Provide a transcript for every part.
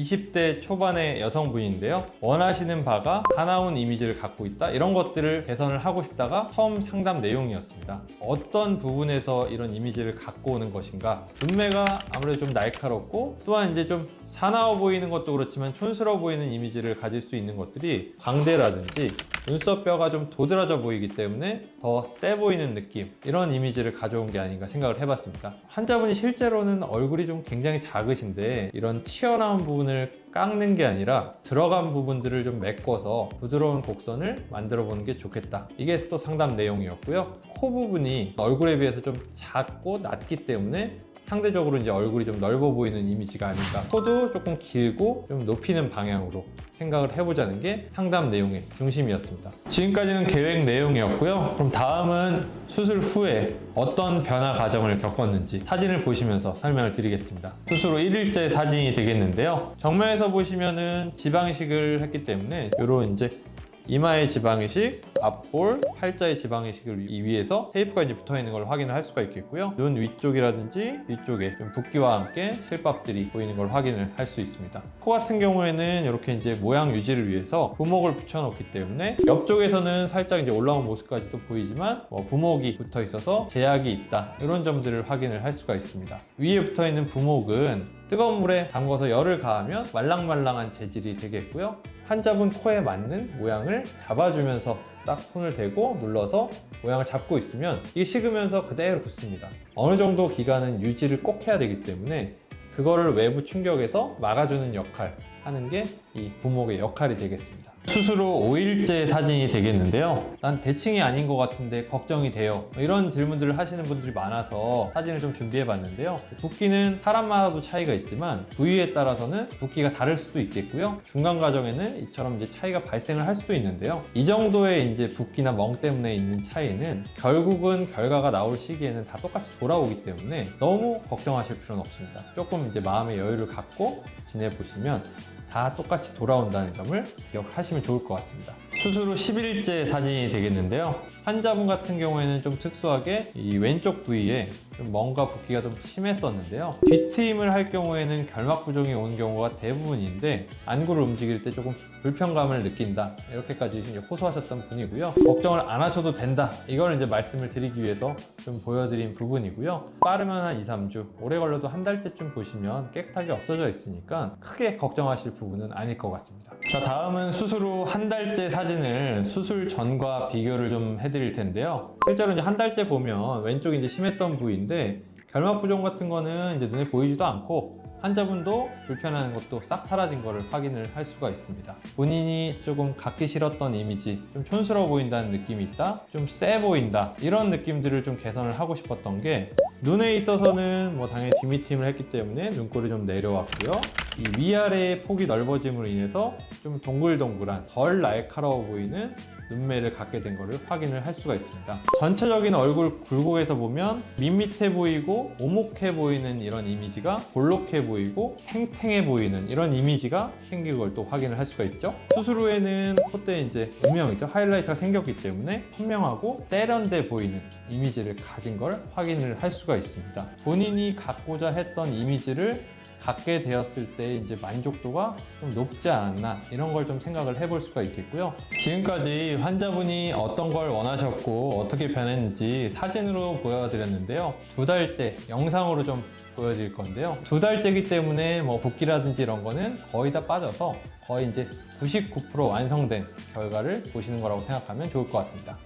20대 초반의 여성분인데요. 원하시는 바가 가나운 이미지를 갖고 있다. 이런 것들을 개선을 하고 싶다가 처음 상담 내용이었습니다. 어떤 부분에서 이런 이미지를 갖고 오는 것인가? 눈매가 아무래도 좀 날카롭고 또한 이제 좀 사나워 보이는 것도 그렇지만 촌스러워 보이는 이미지를 가질 수 있는 것들이 광대라든지 눈썹뼈가 좀 도드라져 보이기 때문에 더 세 보이는 느낌 이런 이미지를 가져온 게 아닌가 생각을 해봤습니다. 환자분이 실제로는 얼굴이 좀 굉장히 작으신데 이런 튀어나온 부분을 깎는 게 아니라 들어간 부분들을 좀 메꿔서 부드러운 곡선을 만들어 보는 게 좋겠다. 이게 또 상담 내용이었고요. 코 부분이 얼굴에 비해서 좀 작고 낮기 때문에 상대적으로 이제 얼굴이 좀 넓어 보이는 이미지가 아닌가. 코도 조금 길고 좀 높이는 방향으로 생각을 해보자는 게 상담 내용의 중심이었습니다. 지금까지는 계획 내용이었고요. 그럼 다음은 수술 후에 어떤 변화 과정을 겪었는지 사진을 보시면서 설명을 드리겠습니다. 수술 후 1일째 사진이 되겠는데요. 정면에서 보시면은 지방이식을 했기 때문에 이런 이제 이마의 지방이식, 앞볼, 팔자의 지방이식을 이 위에서 테이프가 이제 붙어 있는 걸 확인을 할 수가 있겠고요. 눈 위쪽이라든지 뒤쪽에 좀 붓기와 함께 실밥들이 보이는 걸 확인을 할 수 있습니다. 코 같은 경우에는 이렇게 이제 모양 유지를 위해서 부목을 붙여놓기 때문에 옆쪽에서는 살짝 이제 올라온 모습까지도 보이지만 뭐 부목이 붙어 있어서 제약이 있다 이런 점들을 확인을 할 수가 있습니다. 위에 붙어 있는 부목은 뜨거운 물에 담궈서 열을 가하면 말랑말랑한 재질이 되겠고요. 환자분 코에 맞는 모양을 잡아주면서 딱 손을 대고 눌러서 모양을 잡고 있으면 이게 식으면서 그대로 붙습니다. 어느 정도 기간은 유지를 꼭 해야 되기 때문에 그거를 외부 충격에서 막아주는 역할 하는 게 이 부목의 역할이 되겠습니다. 후 5일째 사진이 되겠는데요. 난 대칭이 아닌 것 같은데 걱정이 돼요. 뭐 이런 질문들을 하시는 분들이 많아서 사진을 좀 준비해 봤는데요. 붓기는 사람마다도 차이가 있지만 부위에 따라서는 붓기가 다를 수도 있겠고요. 중간 과정에는 이처럼 이제 차이가 발생을 할 수도 있는데요. 이 정도의 이제 붓기나 멍 때문에 있는 차이는 결국은 결과가 나올 시기에는 다 똑같이 돌아오기 때문에 너무 걱정하실 필요는 없습니다. 조금 이제 마음의 여유를 갖고 지내보시면 다 똑같이 돌아온다는 점을 기억하시면 좋을 것 같습니다. 수술 후 10일째 사진이 되겠는데요. 환자분 같은 경우에는 좀 특수하게 이 왼쪽 부위에 좀 멍과 붓기가 좀 심했었는데요. 뒤트임을 할 경우에는 결막 부종이 온 경우가 대부분인데 안구를 움직일 때 조금 불편감을 느낀다 이렇게까지 이제 호소하셨던 분이고요. 걱정을 안 하셔도 된다 이걸 이제 말씀을 드리기 위해서 좀 보여드린 부분이고요. 빠르면 한 2, 3주 오래 걸려도 한 달째쯤 보시면 깨끗하게 없어져 있으니까 크게 걱정하실 부분은 아닐 것 같습니다. 자 다음은 수술 후 한 달째 사진을 수술 전과 비교를 좀 해드릴 텐데요. 실제로 이제 한 달째 보면 왼쪽이 이제 심했던 부위인데 결막 부종 같은 거는 이제 눈에 보이지도 않고 환자분도 불편한 것도 싹 사라진 것을 확인을 할 수가 있습니다. 본인이 조금 갖기 싫었던 이미지, 좀 촌스러워 보인다는 느낌이 있다, 좀세 보인다 이런 느낌들을 좀 개선을 하고 싶었던 게 눈에 있어서는 뭐 당연히 뒷미팀을 했기 때문에 눈꼬리 좀 내려왔고요. 이 위아래의 폭이 넓어짐으로 인해서 좀 동글동글한 덜 날카로워 보이는 눈매를 갖게 된 것을 확인을 할 수가 있습니다. 전체적인 얼굴 굴곡에서 보면 밋밋해 보이고 오목해 보이는 이런 이미지가 볼록해 보이고 탱탱해 보이는 이런 이미지가 생긴 걸 또 확인을 할 수가 있죠. 수술 후에는 콧대에 이제 음영이죠. 하이라이트가 생겼기 때문에 선명하고 세련돼 보이는 이미지를 가진 걸 확인을 할 수가 있습니다. 본인이 갖고자 했던 이미지를 갖게 되었을 때 이제 만족도가 좀 높지 않았나 이런 걸 좀 생각을 해볼 수가 있겠고요. 지금까지 환자분이 어떤 걸 원하셨고 어떻게 변했는지 사진으로 보여드렸는데요. 두 달째 영상으로 좀 보여드릴 건데요. 두 달째기 때문에 뭐 붓기라든지 이런 거는 거의 다 빠져서 거의 이제 99% 완성된 결과를 보시는 거라고 생각하면 좋을 것 같습니다.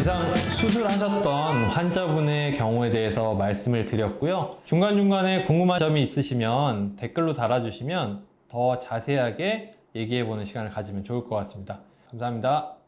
이상 수술하셨던 환자분의 경우에 대해서 말씀을 드렸고요. 중간중간에 궁금한 점이 있으시면 댓글로 달아주시면 더 자세하게 얘기해보는 시간을 가지면 좋을 것 같습니다. 감사합니다.